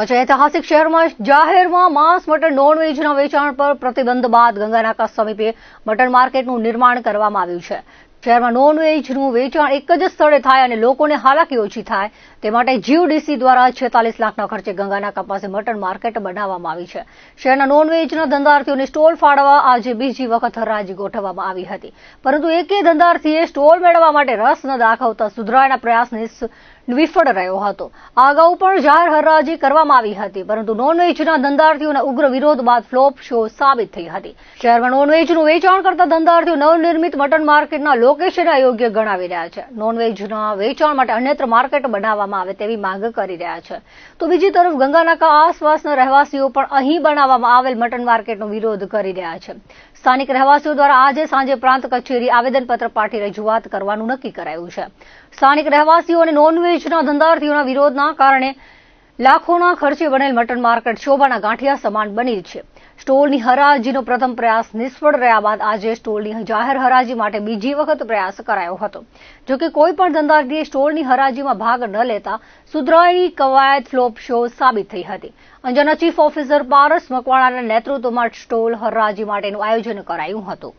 કચ્છ ઐતિહાસિક શહેરમાં જાહેરમાં માંસ, મટન નોનવેજના વેચાણ પર પ્રતિબંધ બાદ ગંગાનાકા સમીપે મટન માર્કેટનું નિર્માણ કરવામાં આવ્યું છે. શહેરમાં નોનવેજનું વેચાણ એક જ સ્થળે થાય અને લોકોને હાલાકી ઓછી થાય, તે માટે જીયુડીસી દ્વારા છેતાલીસ લાખના ખર્ચે ગંગાનાકા પાસે મટન માર્કેટ બનાવવામાં આવી છે. શહેરના નોનવેજના ધંધાર્થીઓને સ્ટોલ ફાળવા આજે બીજી વખત હરાજી ગોઠવવામાં આવી હતી. પરંતુ એકે ધંધાર્થીએ સ્ટોલ મેળવવા માટે રસ ન દાખવતા સુધરાયના પ્રયાસ નિસ- વિફળ રહ્યો હતો. આ અગાઉ પણ જાહેર હરાજી કરવામાં આવી હતી, પરંતુ નોનવેજના ધંધાર્થીઓના ઉગ્ર વિરોધ બાદ ફ્લોપ શો સાબિત થઈ હતી. શહેરમાં નોનવેજનું વેચાણ કરતા ધંધાર્થીઓ નવનિર્મિત મટન માર્કેટના લોકેશન અયોગ્ય ગણાવી રહ્યા છે. નોનવેજના વેચાણ માટે અન્યત્ર માર્કેટ બનાવવામાં આવે તેવી માંગ કરી રહ્યા છે. તો બીજી તરફ ગંગાનાકા આસપાસના રહેવાસીઓ પણ અહીં બનાવવામાં આવેલ મટન માર્કેટનો વિરોધ કરી રહ્યા છે. સ્થાનિક રહેવાસીઓ દ્વારા આજે સાંજે પ્રાંત કચેરી આવેદનપત્ર પાઠવી રજૂઆત કરવાનું નક્કી કરાયું છે. સ્થાનિક રહેવાસીઓ અને નોનવેજના ધંધાર્થીઓના વિરોધના કારણે લાખોના ખર્ચે બનેલ મટન માર્કેટ શોભાના ગાંઠિયા સમાન બની છે. સ્ટોલની હરાજીનો પ્રથમ પ્રયાસ નિષ્ફળ રહ્યા બાદ આજે સ્ટોલની જાહેર હરાજી માટે બીજી વખત પ્રયાસ કરાયો હતો. જોકે કોઈ પણ ધંધાર્થીએ સ્ટોલની હરાજીમાં ભાગ ન લેતા સુધરાઈ કવાયત ફ્લોપ શો સાબિત થઈ હતી. અંજારના ચીફ ઓફિસર પારસ મકવાણાના નેતૃત્વમાં સ્ટોલ હરાજી માટેનું આયોજન કરાયું હતું.